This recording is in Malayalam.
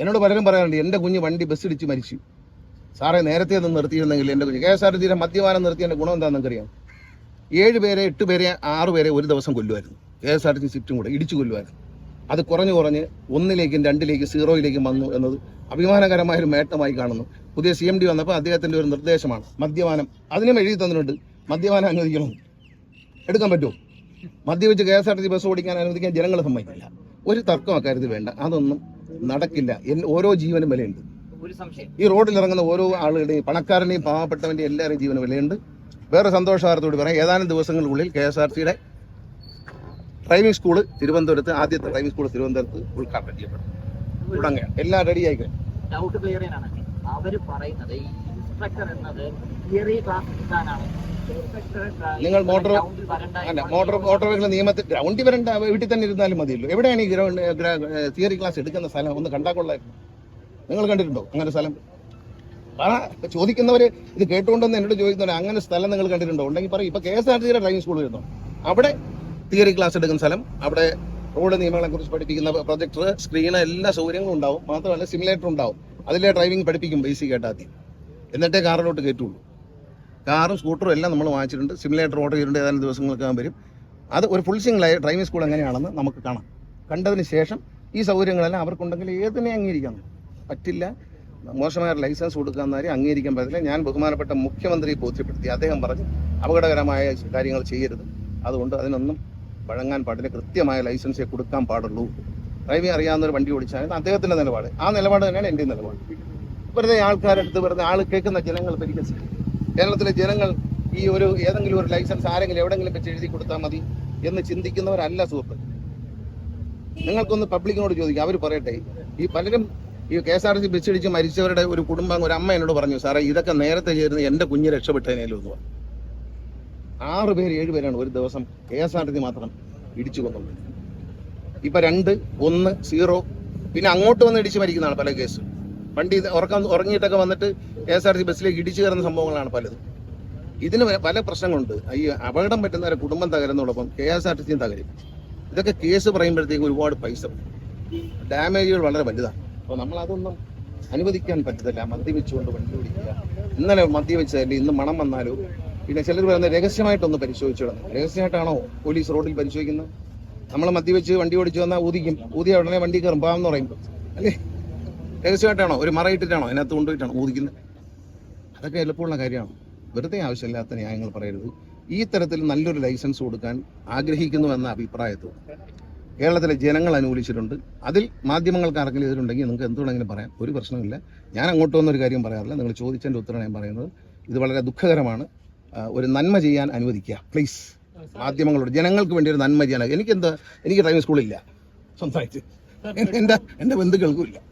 എന്നോട് പലരും പറയാറുണ്ട് എന്റെ കുഞ്ഞ് വണ്ടി ബസ് ഇടിച്ച് മരിച്ചു. സാറേ നേരത്തെ ഒന്ന് നിർത്തിയിരുന്നെങ്കിൽ എന്റെ കുഞ്ഞ്. കെ എസ് ആർ ടി സിയിലെ മദ്യപാനം നിർത്തിയതിന്റെ ഗുണം എന്താണെന്ന് അറിയാം ഏഴ് പേരെ എട്ട് പേരെ ആറ് പേരെ ഒരു ദിവസം കൊല്ലുമായിരുന്നു. K S R T C സിറ്റും കൂടെ ഇടിച്ചു കൊല്ലുമായിരുന്നു. അത് കുറഞ്ഞു കുറഞ്ഞ് ഒന്നിലേക്കും രണ്ടിലേക്കും സീറോയിലേക്കും വന്നു എന്നത് അഭിമാനകരമായ ഒരു കാണുന്നു. പുതിയ സി എം ഡി വന്നപ്പോൾ അദ്ദേഹത്തിന്റെ ഒരു നിർദ്ദേശമാണ്. മദ്യപാനം. അതിനും എഴുതി തന്നിട്ടുണ്ട്. മദ്യപാനം അനുവദിക്കണം. എടുക്കാൻ പറ്റുമോ? മദ്യപിച്ച് K S R T C bus ഓടിക്കാൻ അനുവദിക്കാൻ ജനങ്ങൾ സമ്മതിക്കില്ല. ഒരു തർക്കം അക്കാര്യത്തിൽ വേണ്ട. അതൊന്നും നടക്കില്ല. ഓരോ ജീവനും വിലയുണ്ട്. ഈ റോഡിൽ ഇറങ്ങുന്ന ഓരോ ആളുകളുടെയും പണക്കാരനെയും പാവപ്പെട്ടവന്റെയും എല്ലാവരുടെയും ജീവന് വിലയുണ്ട്. വേറെ സന്തോഷവാർത്തയോട് പറയാം. ഏതാനും ദിവസങ്ങൾക്കുള്ളിൽ കെ എസ് ആർ സിയുടെ ഡ്രൈവിംഗ് സ്കൂൾ തിരുവനന്തപുരത്ത് ആദ്യത്തെ ഡ്രൈവിംഗ് സ്കൂൾ തിരുവനന്തപുരത്ത് ഉദ്ഘാടനം ചെയ്യപ്പെടും. തുടങ്ങുക. എല്ലാം റെഡിയായി കഴിഞ്ഞു ഡൗട്ട് ക്ലിയർ ചെയ്യാനാണ്. അവർ പറയുന്നത് ഈ ഇൻസ്ട്രക്ടർ എന്നത് തിയറി ക്ലാസ് എടുക്കാനാണ്. ഇൻസ്ട്രക്ടർ നിങ്ങൾ മോട്ടോർ അല്ല മോട്ടോർ മോട്ടോർ വെഹിക്കിൾ നിയമത്തിൽ ഗ്രൗണ്ടിൽ വരണ്ട വീട്ടിൽ തന്നെ ഇരുന്നാലും മതിയല്ലോ. എവിടെയാണ് ഈ ഗ്രൗണ്ട് തിയറി ക്ലാസ് എടുക്കുന്ന സ്ഥലം? ഒന്ന് കണ്ടാൽ കൊള്ളായിരുന്നു നിങ്ങൾ കണ്ടിട്ടുണ്ടോ അങ്ങനെ സ്ഥലം? ആ ചോദിക്കുന്നവര് ഇത് കേട്ടുകൊണ്ടെന്ന് എന്നോട് ചോദിക്കുന്നവര് അങ്ങനെ സ്ഥലം നിങ്ങൾ കണ്ടിട്ടുണ്ടോ? ഉണ്ടെങ്കിൽ പറയും. ഇപ്പൊ കെ എസ് ആർ ടിയുടെ ഡ്രൈവിംഗ് സ്കൂൾ വരുന്നു. അവിടെ തിയറി ക്ലാസ് എടുക്കുന്ന സ്ഥലം അവിടെ റോഡ് നിയമങ്ങളെ കുറിച്ച് പഠിപ്പിക്കുന്ന പ്രൊജക്ടർ സ്ക്രീന് എല്ലാ സൗകര്യങ്ങളും ഉണ്ടാവും. മാത്രമല്ല സിമുലേറ്റർ ഉണ്ടാവും. അതിലെ ഡ്രൈവിംഗ് പഠിപ്പിക്കും ബേസിക് ആയിട്ട് ആദ്യം. എന്നിട്ടേ കാറിലോട്ട് കയറ്റുള്ളൂ. കാറും സ്കൂട്ടറും എല്ലാം നമ്മൾ വാങ്ങിച്ചിട്ടുണ്ട്. സിമുലേറ്റർ ഓർഡർ ചെയ്തിട്ടുണ്ട് ഏതാനും ദിവസങ്ങൾക്കകം വരും. അത് ഒരു ഫുൾ സിംഗിളായ ഡ്രൈവിംഗ് സ്കൂൾ എങ്ങനെയാണെന്ന് നമുക്ക് കാണാം. കണ്ടതിന് ശേഷം ഈ സൗകര്യങ്ങളെല്ലാം അവർക്കുണ്ടെങ്കിൽ ഏതിനെ അംഗീകരിക്കാം? പറ്റില്ല. മോശമായ ലൈസൻസ് കൊടുക്കാന്നാരും അംഗീകരിക്കാൻ പറ്റില്ല ഞാൻ ബഹുമാനപ്പെട്ട മുഖ്യമന്ത്രിയെ ബോധ്യപ്പെടുത്തി. അദ്ദേഹം പറഞ്ഞു അപകടകരമായ കാര്യങ്ങൾ ചെയ്യരുത്. അതുകൊണ്ട് അതിനൊന്നും വഴങ്ങാൻ പാടില്ല. കൃത്യമായ ലൈസൻസേ കൊടുക്കാൻ പാടുള്ളൂ. ഡ്രൈവിംഗ് അറിയാവുന്ന ഒരു വണ്ടി ഓടിച്ചാൽ അദ്ദേഹത്തിന്റെ നിലപാട്. ആ നിലപാട് തന്നെയാണ് എന്റെ നിലപാട്. വെറുതെ ആൾക്കാരെടുത്ത് വെറുതെ ആൾ കേൾക്കുന്ന ജനങ്ങൾ പരിഹസിക്കും കേരളത്തിലെ ജനങ്ങൾ ഈ ഒരു ഏതെങ്കിലും ഒരു ലൈസൻസ് ആരെങ്കിലും എവിടെങ്കിലും വെച്ച് എഴുതി കൊടുത്താൽ മതി എന്ന് ചിന്തിക്കുന്നവരല്ല സുഹൃത്ത് നിങ്ങൾക്കൊന്ന് പബ്ലിക്കിനോട് ചോദിക്കാം. അവർ പറയട്ടെ. ഈ പലരും ഈ കെ എസ് ആർ സി മരിച്ചവരുടെ ഒരു കുടുംബം ഒരു അമ്മ എന്നോട് പറഞ്ഞു സാറേ ഇതൊക്കെ നേരത്തെ ചേരുന്ന എന്റെ കുഞ്ഞ് രക്ഷപ്പെട്ടതിനേലും എന്ന് പറഞ്ഞു. ആറ് പേര് ഏഴ് പേരാണ് ഒരു ദിവസം കെ എസ് ആർ ടി മാത്രം ഇടിച്ചു കൊന്നു ഇപ്പൊ രണ്ട് ഒന്ന് സീറോ പിന്നെ അങ്ങോട്ട് വന്ന് ഇടിച്ച് മരിക്കുന്നതാണ് പല കേസ്. വണ്ടി ഉറക്കം ഉറങ്ങിയിട്ടൊക്കെ വന്നിട്ട് കെ എസ് ആർ ടി ബസ്സിലേക്ക് ഇടിച്ചു കയറുന്ന സംഭവങ്ങളാണ് പലതും. ഇതിന് പല പ്രശ്നങ്ങളുണ്ട്. ഈ അപകടം പറ്റുന്നവരെ കുടുംബം തകരുന്നതോടൊപ്പം കെ എസ് ആർ ടി സിയും തകരും. ഇതൊക്കെ കേസ് പറയുമ്പോഴത്തേക്ക് ഒരുപാട് പൈസ ഡാമേജുകൾ വളരെ വലുതാണ്. അപ്പോൾ നമ്മൾ അതൊന്നും അനുവദിക്കാൻ പറ്റത്തില്ല. മദ്യവെച്ചുകൊണ്ട് വണ്ടി ഓടിക്കുക. ഇന്നലെ മദ്യവെച്ചതല്ലേ ഇന്ന് മണം വന്നാലോ? പിന്നെ ചിലർ പറയുന്നത് രഹസ്യമായിട്ടൊന്ന് പരിശോധിച്ചിടണം രഹസ്യമായിട്ടാണോ പോലീസ് റോഡിൽ പരിശോധിക്കുന്നത്? നമ്മൾ മദ്യവെച്ച് വണ്ടി ഓടിച്ചു വന്നാൽ ഊതിക്കും. ഊതിയ ഉടനെ വണ്ടി കയറും. പാവെന്ന് പറയും അല്ലേ? രഹസ്യമായിട്ടാണോ? ഒരു മറയിട്ടിട്ടാണോ അതിനകത്ത് കൊണ്ടുപോയിട്ടാണോ? ഊതിക്കുന്നത്? അതൊക്കെ എളുപ്പമുള്ള കാര്യമാണ്. വെറുതെ ആവശ്യമില്ലാത്ത ന്യായങ്ങൾ പറയരുത്. ഈ തരത്തിൽ നല്ലൊരു ലൈസൻസ് കൊടുക്കാൻ ആഗ്രഹിക്കുന്നു എന്ന അഭിപ്രായത്തിൽ കേരളത്തിലെ ജനങ്ങൾ അനുകൂലിച്ചിട്ടുണ്ട്. അതിൽ മാധ്യമങ്ങൾക്ക് ആർക്കെങ്കിലും എതിരുണ്ടെങ്കിൽ നിങ്ങൾക്ക് എന്തുകൊണ്ടെങ്കിലും പറയാം. ഒരു പ്രശ്നമില്ല ഞാൻ അങ്ങോട്ട് വന്നൊരു കാര്യം പറയാറില്ല. നിങ്ങൾ ചോദിച്ചതിന്റെ ഉത്തരമാണ് ഞാൻ പറയുന്നത് ഇത് വളരെ ദുഃഖകരമാണ്. ഒരു നന്മ ചെയ്യാൻ അനുവദിക്കുക. പ്ലീസ്. മാധ്യമങ്ങളോട് ജനങ്ങൾക്ക് വേണ്ടി ഒരു നന്മ ചെയ്യാൻ. എനിക്കെന്താ? എനിക്ക് ഡ്രൈവിംഗ് സ്കൂളില്ല. സ്വന്തമായിട്ട്. എന്റെ എന്റെ ബന്ധുക്കൾക്കും ഇല്ല.